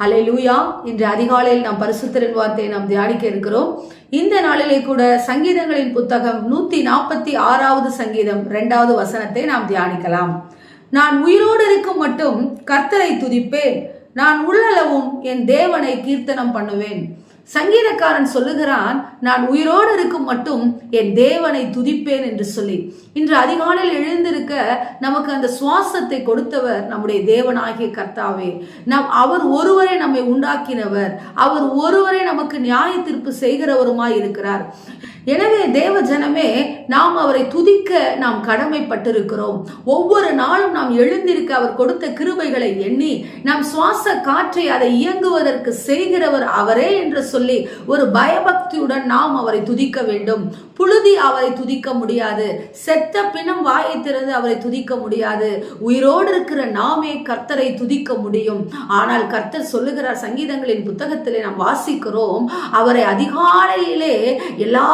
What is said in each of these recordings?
ஹலே லூயா இன்று அதிகாலையில் நாம் பரிசுத்தரின் வார்த்தையை நாம் தியானிக்க இருக்கிறோம். இந்த நாளிலே கூட சங்கீதங்களின் புத்தகம் நூத்தி நாற்பத்தி ஆறாவது சங்கீதம் இரண்டாவது வசனத்தை நாம் தியானிக்கலாம். நான் உயிரோடு இருக்கும் மட்டும் கர்த்தரை துதிப்பேன். நான் உள்ளளவும் என் தேவனை கீர்த்தனம் பண்ணுவேன். சங்கீதக்காரன் சொல்லுகிறான் நான் உயிரோடு இருக்கும் மட்டும் என் தேவனை துதிப்பேன் என்று சொல்லி. இன்று அதிகாலையில் எழுந்திருக்க நமக்கு அந்த சுவாசத்தை கொடுத்தவர் நம்முடைய தேவனாகிய கர்த்தாவே. நம் அவர் ஒருவரை நம்மை உண்டாக்கினவர். அவர் ஒருவரை நமக்கு நியாய தீர்ப்பு செய்கிறவருமாய் இருக்கிறார். எனவே தேவ ஜனமே நாம் அவரை துதிக்க நாம் கடமைப்பட்டிருக்கிறோம். ஒவ்வொரு நாளும் நாம் எழுந்திருக்க அவர் கொடுத்த கிருபைகளை எண்ணி நாம் சுவாச காற்றை அதை இயங்குவதற்கு செய்கிறவர் அவரே என்று சொல்லி சொல்லி ஒரு பயபக்தியுடன் நாம் அவரை துதிக்க வேண்டும். புழுதி அவரை துதிக்க முடியாது. செத்த பிணம் வாயை திறந்து அவரை துதிக்க முடியாது. உயிரோடு இருக்கிற நாமே கர்த்தரை துதிக்க முடியும். ஆனால் கர்த்தர் சொல்லுகிறார் சங்கீதங்களின் புத்தகத்திலே நாம் வாசிக்கிறோம் அவரை அதிகாலையிலே எல்லா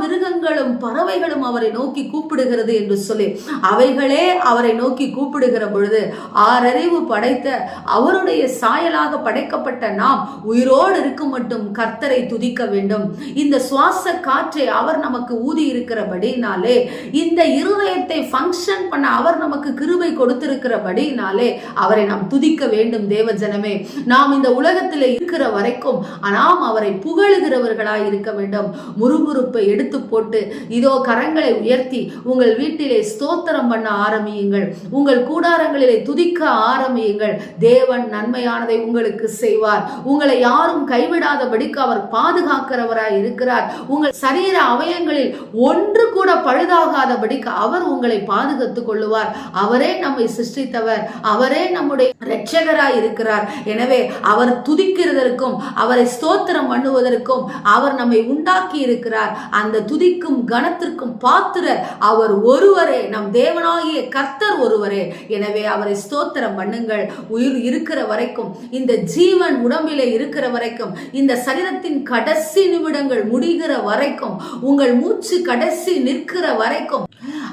மிருகங்களும் பறவைகளும் அவரை நோக்கி கூப்பிடுகிறது என்று சொல்லி அவைகளே அவரை நோக்கி கூப்பிடுகிற பொழுது ஆறறிவு படைத்த அவருடைய சாயலாக படைக்கப்பட்ட நாம் உயிரோடு இருக்கும் மட்டும் கர்த்தரை துதிக்க வேண்டும். இந்த சுவாச காற்றை அவர் நமக்கு ஊதி இருக்கிறபடினாலே இந்த இருதயத்தை ஃபங்க்ஷன் பண்ண அவர் நமக்கு கிருபை கொடுத்திருக்கிறபடினாலே அவரை நாம் துதிக்க வேண்டும் தேவ ஜனமே. நாம் இந்த உலகத்தில் இருக்கிற வரைக்கும் நாம் அவரை புகழுகிறவர்களாய் இருக்க வேண்டும். முறுமுறுப்பை எடுத்து எடுத்து போட்டு இதோ கரங்களை உயர்த்தி உங்கள் வீட்டிலே ஸ்தோத்திரம் பண்ண ஆரம்பியுங்கள். உங்கள் கூடாரங்களிலே துதிக்க ஆரம்பியுங்கள். தேவன் நன்மையானதை உங்களுக்கு செய்வார். உங்களை யாரும் கைவிடாதபடிக்கு அவர் பாதுகாக்கிறவராய் இருக்கிறார். உங்கள் சரீர அவயங்களில் ஒன்று கூட பழுதாகாதபடிக்கு அவர் உங்களை பாதுகாத்துக் கொள்ளுவார். அவரே நம்மை சிருஷ்டித்தவர். அவரே நம்முடைய இரட்சகராய் இருக்கிறார். எனவே அவர் துதிக்கிறதற்கும் அவரை ஸ்தோத்திரம் பண்ணுவதற்கும் அவர் நம்மை உண்டாக்கி இருக்கிறார். அந்த துதிக்கும் கனத்திற்கும் பாத்திரர் அவர் ஒருவரே. நம் தேவனாகிய கர்த்தர் ஒருவரே. எனவே அவரை ஸ்தோத்திரம் பண்ணுங்கள். உயிர் இருக்கிற வரைக்கும் இந்த ஜீவன் உடம்பிலே இருக்கிற வரைக்கும் இந்த சரீரத்தின் கடைசி நிமிடங்கள் முடிகிற வரைக்கும் உங்கள் மூச்சு கடைசி நிற்கிற வரைக்கும்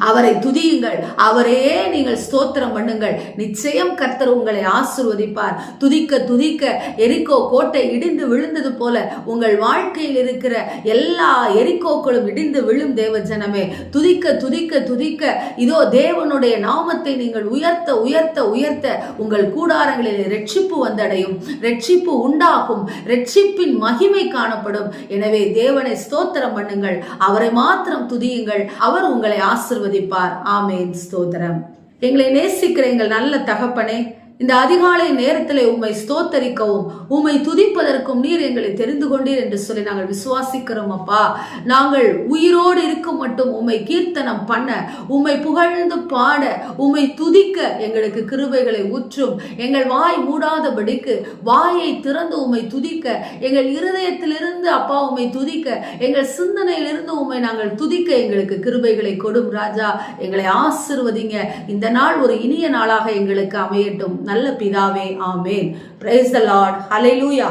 அவரை துதியுங்கள். அவரையே நீங்கள் ஸ்தோத்திரம் பண்ணுங்கள். நிச்சயம் கர்த்தர் உங்களை ஆசிர்வதிப்பார். துதிக்க துதிக்க எரிக்கோ கோட்டை இடிந்து விழுந்தது போல உங்கள் வாழ்க்கையில் இருக்கிற எல்லா எரிக்கோக்களும் இடிந்து விழும் தேவ ஜனமே துதிக்க துதிக்க துதிக்க. இதோ தேவனுடைய நாமத்தை நீங்கள் உயர்த்த உயர்த்த உயர்த்த உங்கள் கூடாரங்களில் ரட்சிப்பு வந்தடையும். ரட்சிப்பு உண்டாகும். ரட்சிப்பின் மகிமை காணப்படும். எனவே தேவனை ஸ்தோத்திரம் பண்ணுங்கள். அவரை மாத்திரம் துதியுங்கள். அவர் உங்களை ஆசிர்வதிப்பார். ஆமேன். ஸ்தோத்திரம். எங்களை நேசிக்கிற எங்கள் நல்ல தகப்பனே இந்த அதிகாலை நேரத்தில் உம்மை ஸ்தோத்தரிக்கவும் உம்மை துதிப்பதற்கும் நீர் எங்களை தெரிந்து கொண்டீர் என்று சொல்லி நாங்கள் விசுவாசிக்கிறோம் அப்பா. நாங்கள் உயிரோடு இருக்கும் மட்டும் உம்மை கீர்த்தனம் பண்ண உம்மை புகழ்ந்து பாட உம்மை துதிக்க எங்களுக்கு கிருபைகளை ஊற்றும். எங்கள் வாய் மூடாதபடிக்கு வாயை திறந்து உம்மை துதிக்க எங்கள் இருதயத்திலிருந்து அப்பா உம்மை துதிக்க எங்கள் சிந்தனையிலிருந்து உம்மை நாங்கள் துதிக்க எங்களுக்கு கிருபைகளை கொடும் ராஜா. எங்களை ஆசிர்வதிங்க. இந்த நாள் ஒரு இனிய நாளாக எங்களுக்கு அமையட்டும். நல்ல பிதாவே amen. Praise the Lord hallelujah